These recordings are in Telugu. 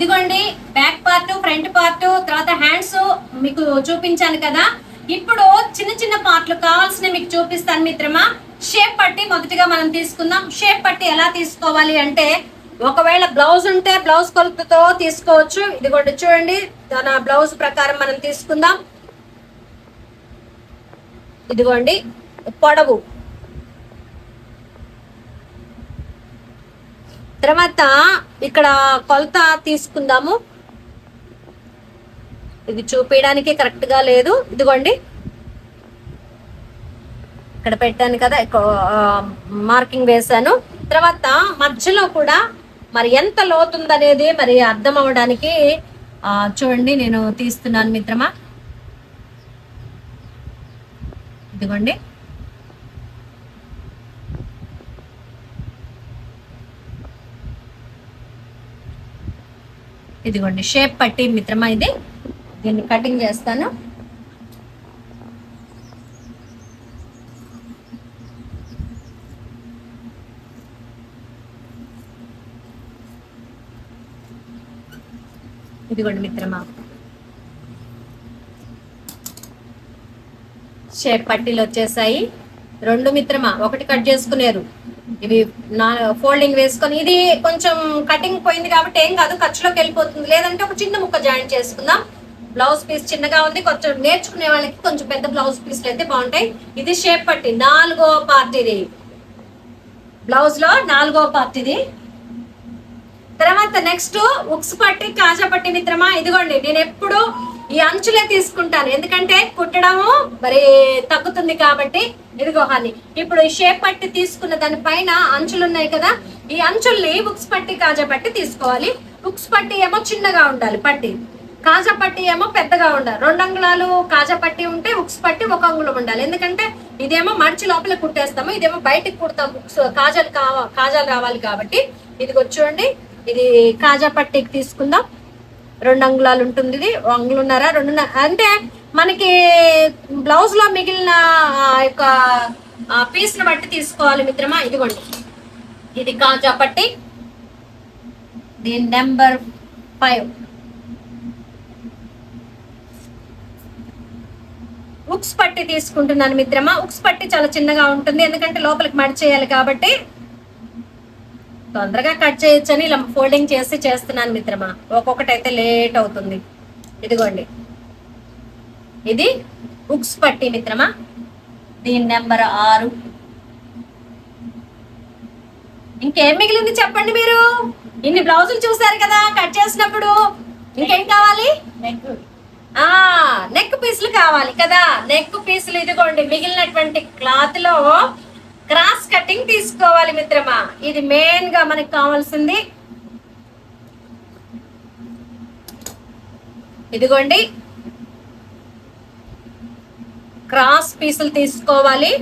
ఇదిగోండి బ్యాక్ పార్ట్ ఫ్రంట్ పార్ట్ తర్వాత హ్యాండ్స్ మీకు చూపించాను కదా. ఇప్పుడు చిన్న చిన్న పార్ట్లు కావాల్సిన మీకు చూపిస్తాను మిత్రమా. షేప్ పట్టి మొదటిగా మనం తీసుకుందాం. షేప్ పట్టి ఎలా తీసుకోవాలి అంటే ఒకవేళ బ్లౌజ్ ఉంటే బ్లౌజ్ కొలతతో తీసుకోవచ్చు. ఇదిగోండి చూడండి తన బ్లౌజ్ ప్రకారం మనం తీసుకుందాం. ఇదిగోండి పొడవు. తర్వాత ఇక్కడ కొలత తీసుకుందాము. ఇది చూపించడానికి కరెక్ట్గా లేదు. ఇదిగోండి. ఇక్కడ పెట్టాను కదా మార్కింగ్ వేశాను. తర్వాత మధ్యలో కూడా మరి ఎంత లోతుందనేది మరి అర్థం అవడానికి చూడండి నేను తీస్తున్నాను మిత్రమా. ఇదిగోండి. ఇదిగోండి షేప్ పట్టి మిత్రమా ఇది? దీన్ని కటింగ్ చేస్తాను. ఇదిగోండి మిత్రమా. షేప్ పట్టీలు వచ్చేసాయి. రెండు మిత్రమా ఒకటి కట్ చేసుకునేరు. ఇవి నా ఫోల్డింగ్ వేసుకొని ఇది కొంచెం కటింగ్ పోయింది కాబట్టి ఏం కాదు ఖర్చులోకి వెళ్ళిపోతుంది. లేదంటే ఒక చిన్న ముక్క జాయిన్ చేసుకుందాం. బ్లౌజ్ పీస్ చిన్నగా ఉంది కొంచెం నేర్చుకునే వాళ్ళకి కొంచెం పెద్ద బ్లౌజ్ పీస్లు అయితే బాగుంటాయి. ఇది షేప్ పట్టి నాలుగో పార్ట్ ఇది బ్లౌజ్లో నాలుగో పార్ట్ ఇది తర్వాత నెక్స్ట్ ఉక్స్ పట్టి కాజా పట్టి మిత్రమా? ఇదిగోండి నేను ఎప్పుడు ఈ అంచులే తీసుకుంటాను. ఎందుకంటే కుట్టడము మరి తగ్గుతుంది కాబట్టి ఇదిగో హాని. ఇప్పుడు ఈ షేప్ పట్టి తీసుకున్న దానిపైన అంచులు ఉన్నాయి కదా ఈ అంచుల్ని బుక్స్ పట్టి కాజా పట్టి తీసుకోవాలి. బుక్స్ పట్టి ఏమో చిన్నగా ఉండాలి పట్టి. కాజా పట్టి ఏమో పెద్దగా ఉండాలి. రెండు అంగుళాలు కాజా పట్టి ఉంటే ఉక్స్ పట్టి ఒక అంగుళం ఉండాలి. ఎందుకంటే ఇదేమో మడిచి లోపల కుట్టేస్తాము ఇదేమో బయటకు కుడతాం ఉక్స్ కాజాలు కావా కాజాలు రావాలి కాబట్టి. ఇదిగో చూడండి ఇది కాజా పట్టికి తీసుకుందాం. రెండు అంగుళాలు ఉంటుంది ఇది అంగులున్నారా రెండు అంటే మనకి బ్లౌజ్లో మిగిలిన యొక్క పీస్ బట్టి తీసుకోవాలి మిత్రమా? ఇదిగోండి. ఇది కాజా పట్టి. దీని నెంబర్ ఫైవ్ ఉక్స్ పట్టి తీసుకుంటున్నాను మిత్రమా? ఉక్స్ పట్టి చాలా చిన్నగా ఉంటుంది ఎందుకంటే లోపలికి మడిచేయాలి కాబట్టి తొందరగా కట్ చేయొచ్చని ఇలా ఫోల్డింగ్ చేసి చేస్తున్నాను మిత్రమా. ఒక్కొక్కటి అయితే లేట్ అవుతుంది. ఇదిగోండి. ఇది ఉక్స్ పట్టి మిత్రమా. దీని నెంబర్ ఆరు. ఇంకేం మిగిలింది చెప్పండి మీరు. ఇన్ని బ్లౌజులు చూసారు కదా కట్ చేసినప్పుడు. ఇంకేం కావాలి? ఆ నెక్ పీసులు కావాలి కదా. నెక్ పీసులు ఇదిగోండి. మిగిలినటువంటి క్లాత్లో క్రాస్ కటింగ్ తీసుకోవాలి మిత్రమా. ఇది మెయిన్గా మనకి కావాల్సింది. ఇదిగోండి. క్రాస్ పీసులు తీసుకోవాలి.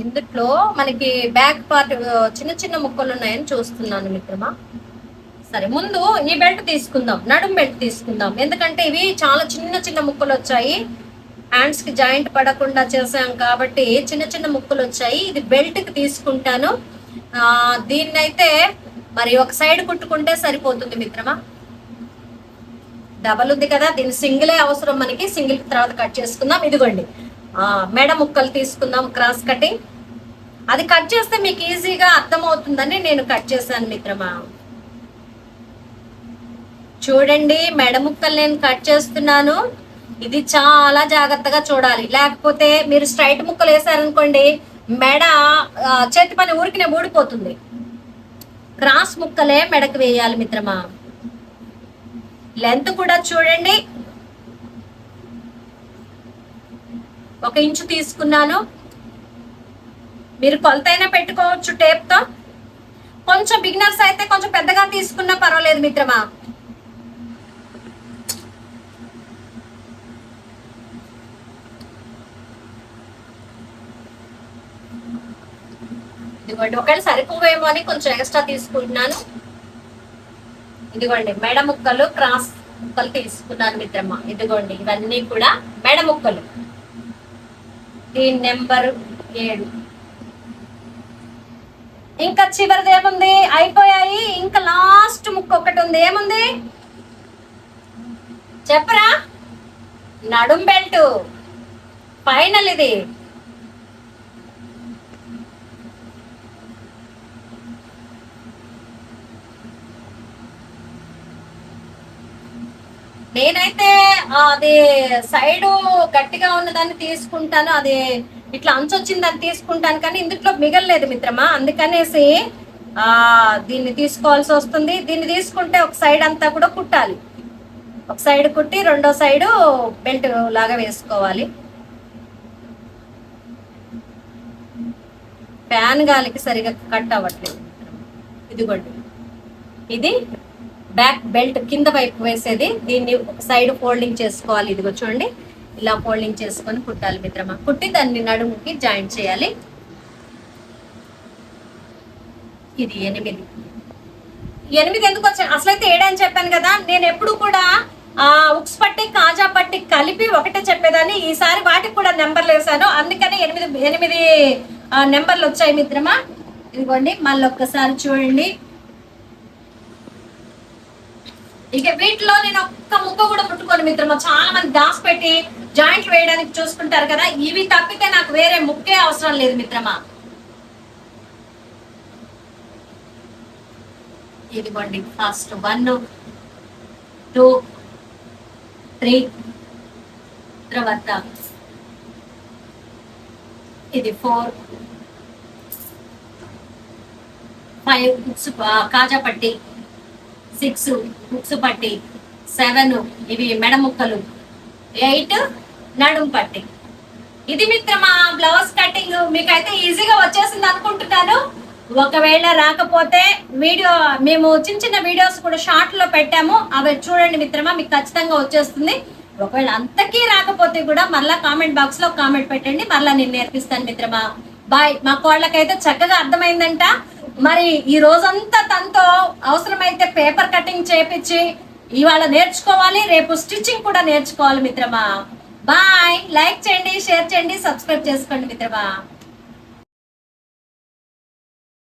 ఇందుట్లో మనకి బ్యాక్ పార్ట్ చిన్న చిన్న ముక్కలు ఉన్నాయని చూస్తున్నాను మిత్రమా. సరే ముందు ఈ బెల్ట్ తీసుకుందాం నడుం బెల్ట్ తీసుకుందాం. ఎందుకంటే ఇవి చాలా చిన్న చిన్న ముక్కలు వచ్చాయి. హ్యాండ్స్కి జాయింట్ పడకుండా చేసాం కాబట్టి చిన్న చిన్న ముక్కలు వచ్చాయి. ఇది బెల్ట్కి తీసుకుంటాను. దీన్ని దీన్నైతే మరి ఒక సైడ్ కుట్టుకుంటే సరిపోతుంది మిత్రమా? డబల్ ఉంది కదా దీని సింగిలే అవసరం మనకి. సింగిల్ తర్వాత కట్ చేసుకుందాం. ఇదిగోండి. మెడ ముక్కలు తీసుకుందాం క్రాస్ కటింగ్ అది కట్ చేస్తే మీకు ఈజీగా అర్థమవుతుందని నేను కట్ చేశాను మిత్రమా? చూడండి మెడ ముక్కలు నేను కట్ చేస్తున్నాను. ఇది చాలా జాగ్రత్తగా చూడాలి. లేకపోతే మీరు స్ట్రైట్ ముక్కలు వేసారనుకోండి మెడ చేతి పని ఊరికినే ఊడిపోతుంది. క్రాస్ ముక్కలే మెడకు వేయాలి మిత్రమా. లెంత్ కూడా చూడండి. ఒక ఇంచు తీసుకున్నాను. మీరు కొలతైనా పెట్టుకోవచ్చు టేప్తో. కొంచెం బిగినర్స్ అయితే కొంచెం పెద్దగా తీసుకున్నా పర్వాలేదు మిత్రమా. ఇదిగోండి ఒకవేళ సరిపోవేమో అని కొంచెం ఎక్స్ట్రా తీసుకుంటున్నాను. ఇదిగోండి మెడ ముక్కలు క్రాస్ ముక్కలు తీసుకున్నాను మిత్రమ్మ ఇదిగోండి ఇవన్నీ కూడా మెడ ముక్కలు. దీని నెంబర్ ఏడు. ఇంకా చివరిది ఏముంది? అయిపోయాయి. ఇంకా లాస్ట్ ముక్క ఒకటి ఉంది. ఏముంది? చెప్పరా? నడుం బెల్ట్. ఫైనల్ ఇది. అది సైడ్ గట్టిగా ఉన్నదాన్ని తీసుకుంటాను అది ఇట్లా అంచొచ్చింది దాన్ని తీసుకుంటాను కానీ ఇందులో మిగలలేదు మిత్రమా. అందుకనేసి ఆ దీన్ని తీసుకోవాల్సి వస్తుంది. దీన్ని తీసుకుంటే ఒక సైడ్ అంతా కూడా కుట్టాలి. ఒక సైడ్ కుట్టి రెండో సైడు బెల్ట్ లాగా వేసుకోవాలి. ఫ్యాన్ గాలికి సరిగా కట్ అవ్వట్లేదు ఇదిగోండి. ఇది బ్యాక్ బెల్ట్ కింద వైపు వేసేది. దీన్ని ఒక సైడ్ ఫోల్డింగ్ చేసుకోవాలి. ఇదిగో చూడండి. ఇలా ఫోల్డింగ్ చేసుకొని కుట్టాలి మిత్రమా. కుట్టి దాన్ని నడుముకి జాయింట్ చేయాలి. ఇది ఎనిమిది. ఎనిమిది ఎందుకు వచ్చాను అసలైతే ఏడని చెప్పాను కదా. నేను ఎప్పుడు కూడా ఆ ఉక్స్ పట్టి కాజా పట్టి కలిపి ఒకటే చెప్పేదాన్ని. ఈసారి వాటికి కూడా నెంబర్లు వేసాను అందుకని ఎనిమిది ఎనిమిది నెంబర్లు వచ్చాయి మిత్రమా. ఇదిగోండి. మళ్ళీ ఒక్కసారి చూడండి. ఇక వీటిలో నేను ఒక్క ముక్క కూడా ముట్టుకోను మిత్రమా. చాలా మంది దాచిపెట్టి జాయింట్లు జాయింట్ వేయడానికి చూసుకుంటారు కదా ఇవి తప్పితే నాకు వేరే ముక్కే అవసరం లేదు మిత్రమా. ఇదిగోండి ఫస్ట్ వన్ టూ త్రీ తర్వాత ఇది ఫోర్ ఫైవ్ కాజా పట్టి సిక్స్ బుక్స్ పట్టి సెవెన్ ఇవి మెడ ముక్కలు ఎయిట్ నడుం పట్టి. ఇది మిత్రమా బ్లౌజ్ కటింగ్. మీకైతే ఈజీగా వచ్చేసింది అనుకుంటున్నాను. ఒకవేళ రాకపోతే వీడియో మేము చిన్న చిన్న వీడియోస్ కూడా షార్ట్లో పెట్టాము. అవి చూడండి మిత్రమా మీకు ఖచ్చితంగా వచ్చేస్తుంది. ఒకవేళ అంతకీ రాకపోతే కూడా మళ్ళీ కామెంట్ బాక్స్లో కామెంట్ పెట్టండి. మళ్ళీ నేను నేర్పిస్తాను మిత్రమా. బాయ్. మా కోళ్ళకైతే చక్కగా అర్థమైందంట. మరి ఈ రోజంతా తనతో అవసరమైతే పేపర్ కటింగ్ చేపించి ఇవాళ నేర్చుకోవాలి రేపు స్టిచ్చింగ్ కూడా నేర్చుకోవాలి మిత్రమా. బాయ్. లైక్ చేయండి షేర్ చేయండి సబ్స్క్రైబ్ చేసుకోండి మిత్రమా.